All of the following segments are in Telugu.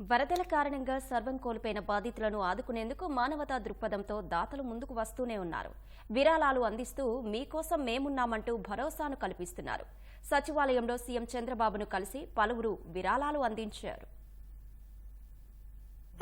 వరదల కారణంగా సర్వం కోల్పోయిన బాధితులను ఆదుకునేందుకు మానవతా దృక్పథంతో దాతలు ముందుకు వస్తూనే ఉన్నారు. విరాళాలు అందిస్తూ మీకోసం మేమున్నామంటూ భరోసాను కల్పిస్తున్నారు. సచివాలయంలో సీఎం చంద్రబాబును కలిసి పలువురు విరాళాలు అందించారు.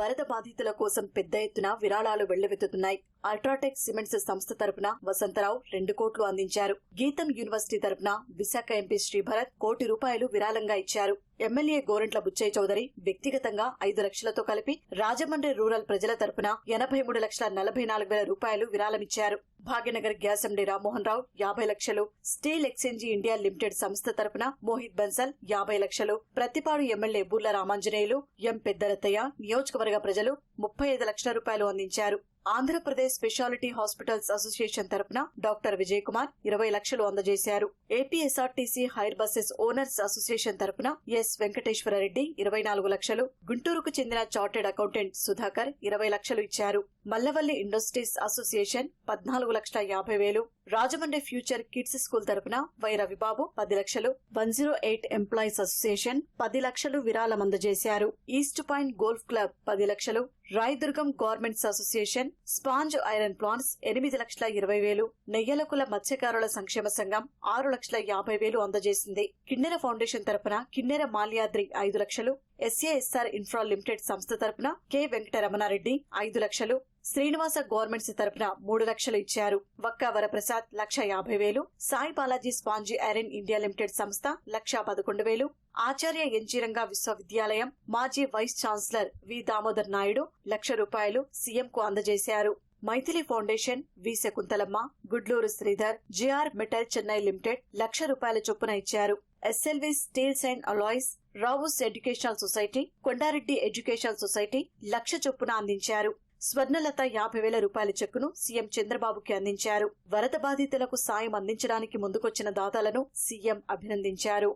వరద బాధితుల కోసం పెద్ద ఎత్తున విరాళాలు వెళ్ళవెత్తుతున్నాయి. అల్ట్రాటెక్ సిమెంట్స్ సంస్థ తరపున వసంతరావు రెండు కోట్లు అందించారు. గీతం యూనివర్సిటీ తరపున విశాఖ ఎంపీ శ్రీభరత్ కోటి రూపాయలు విరాళంగా ఇచ్చారు. ఎమ్మెల్యే గోరంట్ల బుచ్చయ్య చౌదరి వ్యక్తిగతంగా ఐదు లక్షలతో కలిపి రాజమండ్రి రూరల్ ప్రజల తరపున ఎనభై మూడు లక్షల నలభై నాలుగు వేల రూపాయలు విరాళమిచ్చారు. భాగ్యనగర్ గ్యాస్ ఎండీ రామ్మోహన్ రావు యాభై లక్షలు స్టీల్ ఎక్స్చేంజి ఇండియా లిమిటెడ్ సంస్థ తరపున మోహిత్ బన్సల్ యాభై లక్షలు ప్రతిపాడు ఎమ్మెల్యే బుర్ల రామాంజనేయులు ఎం పెద్దరత్తయ్య నియోజకవర్గ ప్రజలు ముప్పై ఐదు లక్షల రూపాయలు అందించారు. ఆంధ్రప్రదేశ్ స్పెషాలిటీ హాస్పిటల్స్ అసోసియేషన్ తరపున డాక్టర్ విజయ్ కుమార్ ఇరవై లక్షలు అందజేశారు. APSRTC hire buses owners association తరపున ఎస్ వెంకటేశ్వరరెడ్డి ఇరవై నాలుగు లక్షలు గుంటూరుకు చెందిన చార్టెడ్ అకౌంటెంట్ సుధాకర్ ఇరవై లక్షలు ఇచ్చారు. మల్లవల్లి ఇండస్ట్రీస్ అసోసియేషన్ పద్నాలుగు లక్షల యాభై వేలు రాజమండ్రి ఫ్యూచర్ కిడ్స్ స్కూల్ తరపున వై రవిబాబు పది లక్షలు one zero eight employees association పది లక్షలు విరాళం అందజేశారు ఈస్ట్ పాయింట్ గోల్ఫ్ క్లబ్ పది లక్షలు Rayadurgam governments association sponge iron plants ఎనిమిది లక్షల ఇరవై వేలు నెయ్యలకుల మత్స్యకారుల సంక్షేమ సంఘం ఆరు లక్షల యాభై వేలు అందజేసింది. కిన్నెర ఫౌండేషన్ తరపున కిన్నెర మాల్యాద్రి ఐదు లక్షలు ఎస్ఏఎస్ఆర్ ఇన్ఫ్రా లిమిటెడ్ సంస్థ తరపున కె వెంకటరమణారెడ్డి ఐదు లక్షలు శ్రీనివాస గవర్నమెంట్స్ తరపున మూడు లక్షలు ఇచ్చారు. వక్కా వరప్రసాద్ లక్ష యాభై వేలు Sai Balaji sponge iron India limited సంస్థ లక్ష పదకొండు వేలు ఆచార్య ఎన్జీరంగా విశ్వవిద్యాలయం మాజీ vice chancellor V Damodar Naidu lakh రూపాయలు సీఎంకు అందజేశారు. Maithili foundation V. Shakuntalamma Gudluru Sridhar GR metal Chennai limited lakh రూపాయల చొప్పున ఇచ్చారు. SLV steels and alloys Rao's educational society Kondareddy educational society lakh చొప్పున అందించారు. స్వర్ణలత యాభై వేల రూపాయల చెక్కును సీఎం చంద్రబాబుకి అందించారు. వరద బాధితులకు సాయం అందించడానికి ముందుకొచ్చిన దాతలను సీఎం అభినందించారు.